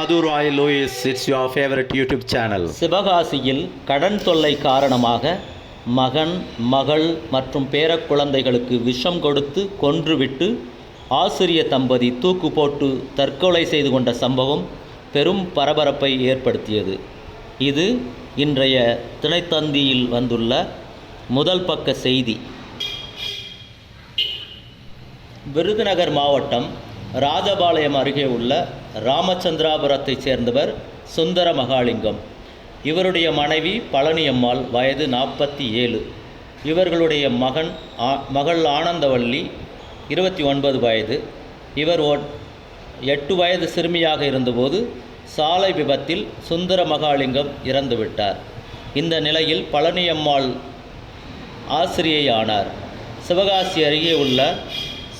Madhu Louis. It's it's favourite YouTube channel சிவகாசியில் கடன் தொல்லை காரணமாக மகன் மகள் மற்றும் பேரக்குழந்தைகளுக்கு விஷம் கொடுத்து கொன்றுவிட்டு ஆசிரிய தம்பதி தூக்கு போட்டு தற்கொலை செய்து கொண்ட சம்பவம் பெரும் பரபரப்பை ஏற்படுத்தியது. இது இன்றைய திணைத்தந்தியில் வந்துள்ள முதல் பக்க செய்தி. விருதுநகர் மாவட்டம் ராஜபாளையம் அருகே உள்ள ராமச்சந்திராபுரத்தைச் சேர்ந்தவர் சுந்தர மகாலிங்கம் இவருடைய மனைவி பழனியம்மாள் வயது நாற்பத்தி ஏழு. இவர்களுடைய மகன் ஆ- மகள் ஆனந்தவள்ளி இருபத்தி ஒன்பது வயது. இவர் ஒன் எட்டு வயது சிறுமியாக இருந்தபோது சாலை விபத்தில் சுந்தர மகாலிங்கம் இறந்துவிட்டார். இந்த நிலையில் பழனியம்மாள் ஆசிரியை ஆனார். சிவகாசி அருகே உள்ள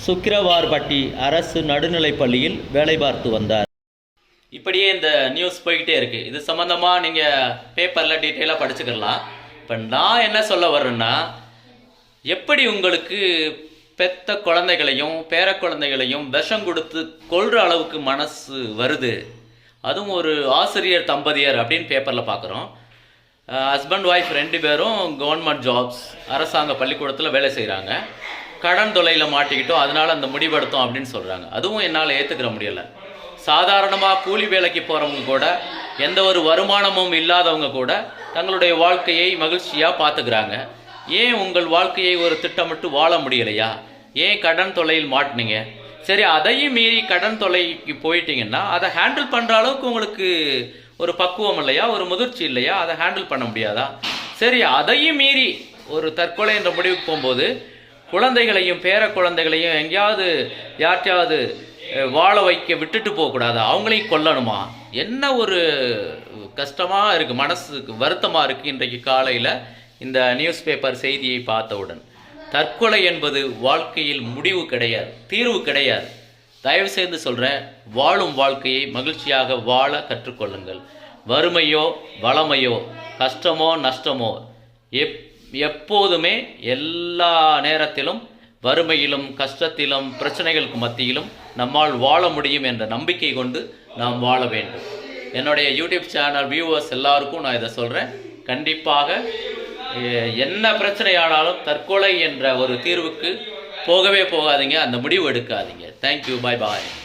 சுக்கிரவார்பட்டி அரசு நடுநிலைப் பள்ளியில் வேலை பார்த்து வந்தார். இப்படியே இந்த நியூஸ் போய்கிட்டே இருக்கு. இது சம்மந்தமாக நீங்கள் பேப்பரில் டீட்டெயிலாக படிச்சுக்கலாம் இப்போ நான் என்ன சொல்ல வர்றேன்னா எப்படி உங்களுக்கு பெத்த குழந்தைகளையும் பேர குழந்தைகளையும் விஷம் கொடுத்து கொள்கிற அளவுக்கு மனசு வருது? அதுவும் ஒரு ஆசிரியர் தம்பதியர் அப்படின்னு பேப்பரில் பார்க்குறோம் ஹஸ்பண்ட் ஒய்ஃப் ரெண்டு பேரும் கவர்மெண்ட் ஜாப்ஸ் அரசாங்க பள்ளிக்கூடத்தில் வேலை செய்கிறாங்க கடன் தொலையில் மாட்டிக்கிட்டோம் அதனால் அந்த முடிவெடுத்தோம் அப்படின்னு சொல்கிறாங்க அதுவும் என்னால் ஏற்றுக்கிற முடியலை. சாதாரணமாக கூலி வேலைக்கு போகிறவங்க கூட எந்த ஒரு வருமானமும் இல்லாதவங்க கூட தங்களுடைய வாழ்க்கையை மகிழ்ச்சியாக பார்த்துக்கிறாங்க ஏன் உங்கள் வாழ்க்கையை ஒரு திட்டமிட்டு வாழ முடியலையா? ஏன் கடன் தொலையில் மாட்டினீங்க? சரி அதையும் மீறி கடன் தொல்லைக்கு போயிட்டீங்கன்னா அதை ஹேண்டில் பண்ணுற அளவுக்கு உங்களுக்கு ஒரு பக்குவம் இல்லையா? ஒரு முதிர்ச்சி இல்லையா? அதை ஹேண்டில் பண்ண முடியாதா? சரி அதையும் மீறி ஒரு தற்கொலை என்ற முடிவுக்கு போகும்போது குழந்தைகளையும் பேர குழந்தைகளையும் எங்கேயாவது யார்ட்டையாவது வாழ வைக்க விட்டுட்டு போகக்கூடாது? அவங்களையும் கொல்லணுமா? என்ன ஒரு கஷ்டமாக இருக்குது மனசுக்கு வருத்தமாக இருக்குது இன்றைக்கு காலையில் இந்த நியூஸ் பேப்பர் செய்தியை பார்த்தவுடன். தற்கொலை என்பது வாழ்க்கையில் முடிவு கிடையாது தீர்வு கிடையாது. தயவு செய்து சொல்கிறேன் வாழும் வாழ்க்கையை மகிழ்ச்சியாக வாழ கற்றுக்கொள்ளுங்கள். வறுமையோ வளமையோ கஷ்டமோ நஷ்டமோ எப் எப்போதுமே எல்லா நேரத்திலும் வறுமையிலும் கஷ்டத்திலும் பிரச்சனைகளுக்கு மத்தியிலும் நம்மால் வாழ முடியும் என்ற நம்பிக்கை கொண்டு நாம் வாழ வேண்டும். என்னுடைய யூடியூப் சேனல் வியூவர்ஸ் எல்லாருக்கும் நான் இதை சொல்கிறேன் கண்டிப்பாக என்ன பிரச்சனையானாலும் தற்கொலை என்ற ஒரு தீர்வுக்கு போகவே போகாதீங்க. அந்த முடிவு எடுக்காதீங்க. தேங்க்யூ பாய் பாய்